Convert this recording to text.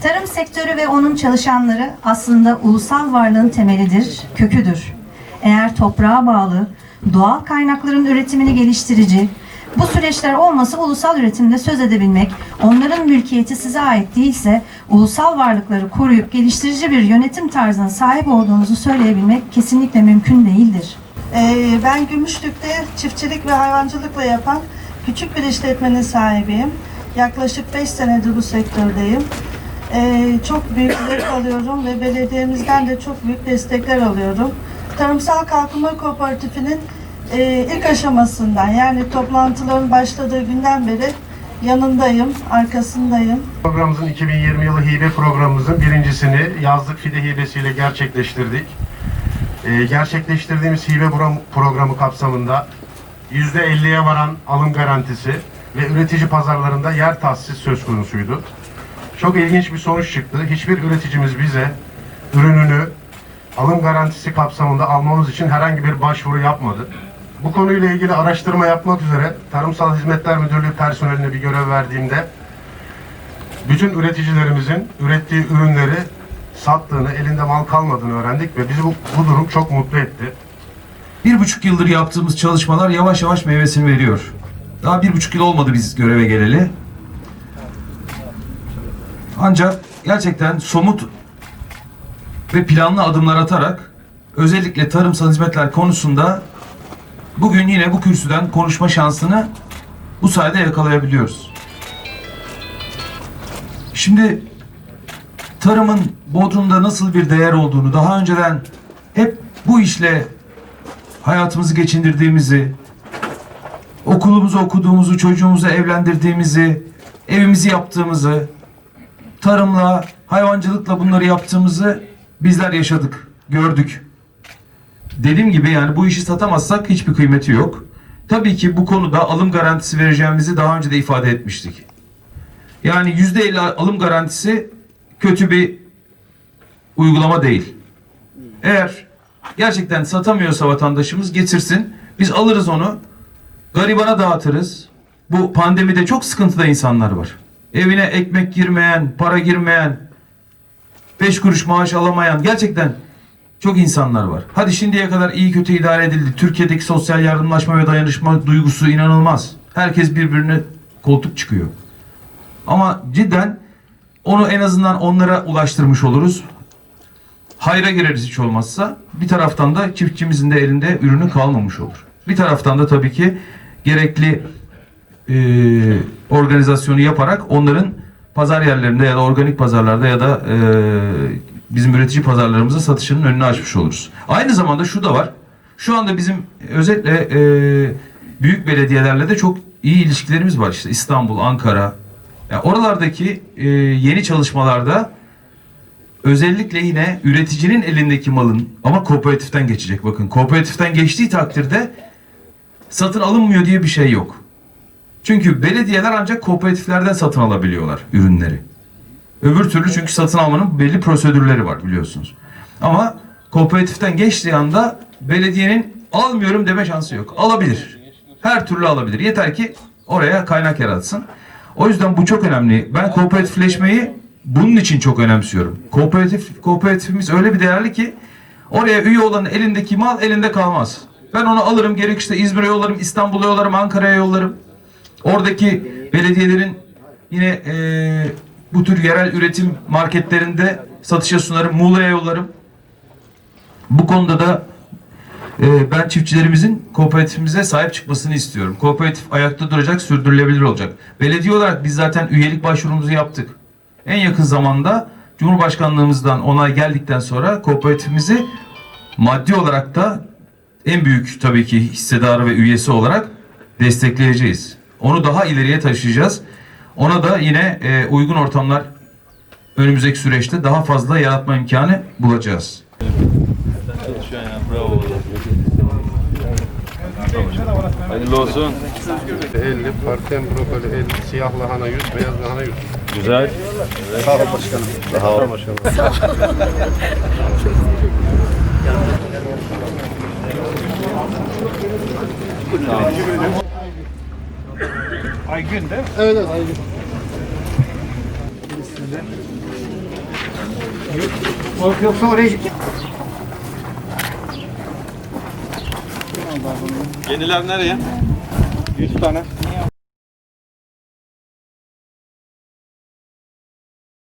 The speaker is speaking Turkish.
Tarım sektörü ve onun çalışanları aslında ulusal varlığın temelidir, köküdür. Eğer toprağa bağlı, doğal kaynakların üretimini geliştirici, bu süreçler olmasa ulusal üretimde söz edebilmek, onların mülkiyeti size ait değilse ulusal varlıkları koruyup geliştirici bir yönetim tarzına sahip olduğunuzu söyleyebilmek kesinlikle mümkün değildir. Ee, Ben Gümüşlük'te çiftçilik ve hayvancılıkla yapan küçük bir işletmenin sahibiyim. Yaklaşık 5 senedir bu sektördeyim. Ee, Çok büyük zevk alıyorum ve belediyemizden de çok büyük destekler alıyorum. Tarımsal Kalkınma Kooperatifi'nin e, ilk aşamasından yani toplantıların başladığı günden beri yanındayım, arkasındayım. Programımızın 2020 yılı hibe programımızın birincisini yazlık fide hibesiyle gerçekleştirdik. Ee, gerçekleştirdiğimiz hibe pro- programı kapsamında %50'ye varan alım garantisi ve üretici pazarlarında yer tahsis söz konusuydu. Çok ilginç bir sonuç çıktı. Hiçbir üreticimiz bize ürününü alım garantisi kapsamında almamız için herhangi bir başvuru yapmadı. Bu konuyla ilgili araştırma yapmak üzere Tarımsal Hizmetler Müdürlüğü personeline bir görev verdiğimde bütün üreticilerimizin ürettiği ürünleri sattığını, elinde mal kalmadığını öğrendik ve bizi bu, bu durum çok mutlu etti. Bir buçuk yıldır yaptığımız çalışmalar yavaş yavaş meyvesini veriyor. Daha bir buçuk yıl olmadı biz göreve geleli. Ancak gerçekten somut ve planlı adımlar atarak özellikle tarımsal hizmetler konusunda bugün yine bu kürsüden konuşma şansını bu sayede yakalayabiliyoruz. Şimdi tarımın Bodrum'da nasıl bir değer olduğunu daha önceden hep bu işle hayatımızı geçindirdiğimizi, okulumuzu okuduğumuzu, çocuğumuzu evlendirdiğimizi, evimizi yaptığımızı, tarımla, hayvancılıkla bunları yaptığımızı bizler yaşadık, gördük. Dediğim gibi yani bu işi satamazsak hiçbir kıymeti yok. Tabii ki bu konuda alım garantisi vereceğimizi daha önce de ifade etmiştik. Yani yüzde elli alım garantisi kötü bir uygulama değil. Eğer gerçekten satamıyorsa vatandaşımız getirsin. Biz alırız onu. Garibana dağıtırız. Bu pandemide çok sıkıntıda insanlar var. Evine ekmek girmeyen, para girmeyen, beş kuruş maaş alamayan gerçekten çok insanlar var. Hadi şimdiye kadar iyi kötü idare edildi. Türkiye'deki sosyal yardımlaşma ve dayanışma duygusu inanılmaz. Herkes birbirine koltuk çıkıyor. Ama cidden onu en azından onlara ulaştırmış oluruz. Hayra gireriz hiç olmazsa. Bir taraftan da çiftçimizin de elinde ürünü kalmamış olur. Bir taraftan da tabii ki gerekli e, organizasyonu yaparak onların pazar yerlerinde ya da organik pazarlarda ya da e, bizim üretici pazarlarımıza satışının önünü açmış oluruz. Aynı zamanda şu da var. Şu anda bizim özellikle e, büyük belediyelerle de çok iyi ilişkilerimiz var. İşte İstanbul, Ankara. Yani oralardaki e, yeni çalışmalarda özellikle yine üreticinin elindeki malın ama kooperatiften geçecek bakın. Kooperatiften geçtiği takdirde satın alınmıyor diye bir şey yok. Çünkü belediyeler ancak kooperatiflerden satın alabiliyorlar ürünleri. Öbür türlü çünkü satın almanın belli prosedürleri var biliyorsunuz. Ama kooperatiften geçtiği anda belediyenin almıyorum deme şansı yok. Alabilir. Her türlü alabilir. Yeter ki oraya kaynak yaratsın. O yüzden bu çok önemli. Ben kooperatifleşmeyi bunun için çok önemsiyorum. Kooperatif kooperatifimiz öyle bir değerli ki oraya üye olanın elindeki mal elinde kalmaz. Ben onu alırım gerekirse İzmir'e yollarım, İstanbul'a yollarım, Ankara'ya yollarım. Oradaki belediyelerin yine eee, bu tür yerel üretim marketlerinde satışa sunarım. Muğla'ya yollarım. Bu konuda da e, ben çiftçilerimizin kooperatifimize sahip çıkmasını istiyorum. Kooperatif ayakta duracak, sürdürülebilir olacak. Belediye olarak biz zaten üyelik başvurumuzu yaptık. En yakın zamanda Cumhurbaşkanlığımızdan onay geldikten sonra kooperatifimizi maddi olarak da en büyük tabii ki hissedarı ve üyesi olarak destekleyeceğiz. Onu daha ileriye taşıyacağız. Ona da yine e, uygun ortamlar önümüzdeki süreçte daha fazla yaratma imkanı bulacağız. Çalışıyorsun ya bravo. Hayırlı olsun. 50, parten brokoli 50, siyah lahana 100, beyaz lahana 100. Güzel. Sağ olun başkanım. Sağ olun başkanım. Yeniler nereye? 100 tane.